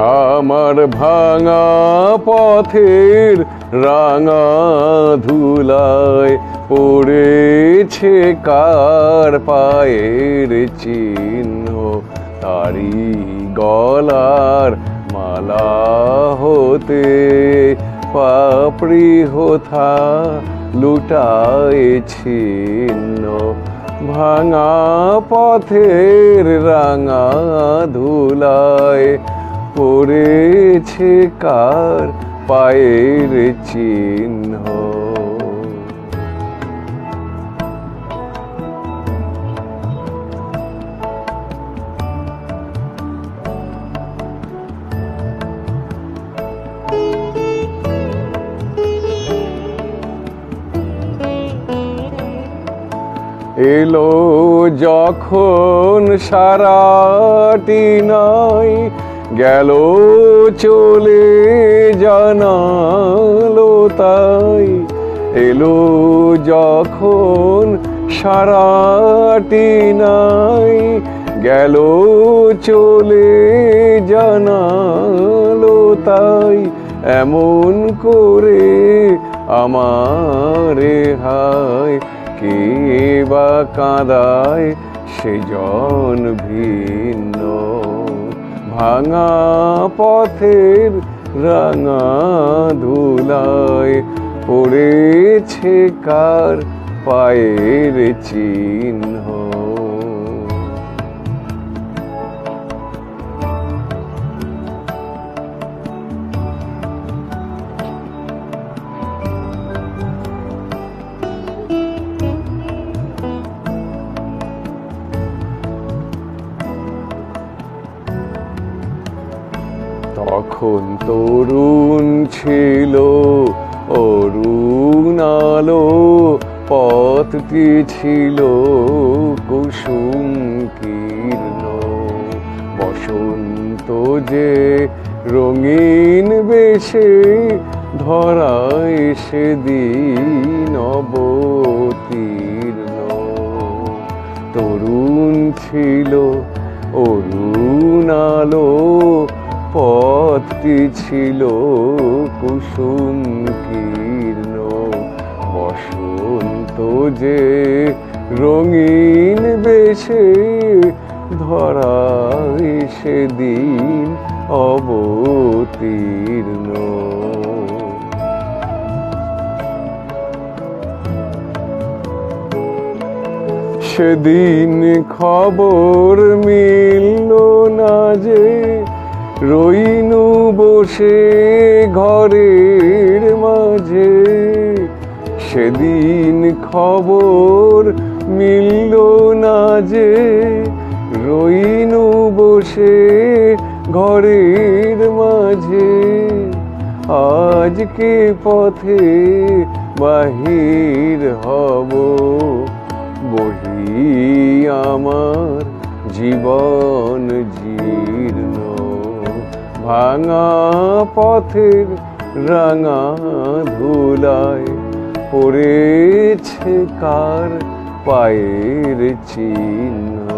আমার ভাঙা পথের রাঙা ধুলায় পড়েছে কার পায়ের চিহ্ন? তারি গলার মালা হতে পাপড়ি হোথা লুটায় ছিন্ন। ভাঙা পথের রাঙা ধুলায় পড়েছে কার পায়ের চিহ্ন? এলো যখন সারাটি নাই গেল চলে জানালো তাই। এলো যখন সারাটি নাই, গেল চলে জানালো তাই। এমন করে আমার হায়, কে বা কাঁদায় সেজন ভিন্ন ভাঙা পথের রাঙা ধুলায় পড়েছে কার পায়ের চিহ্ন? তখন তরুণ ছিল, অরুণ আলো পথটি ছিল কুসুম কীর্ণ। বসন্ত যে রঙিন বেশে ধরায় সেদিন অবতীর্ণ। তরুণ ছিল, অরুণ আলো পথটি ছিল কুসুম কীর্ণ। বসন্ত যে রঙিন বেশে ধরা সেদিন অবতীর্ণ। সেদিন খবর মিলল না যে রইনু বসে ঘরের মাঝে। সেদিন খবর মিলল না যে, রইনু বসে ঘরের মাঝে। আজকে পথে বাহির হব, বহি আমার জীবন জীর্ণ ভাঙা পথের রাঙা ধুলায় পড়েছে কার পায়ের চিহ্ন?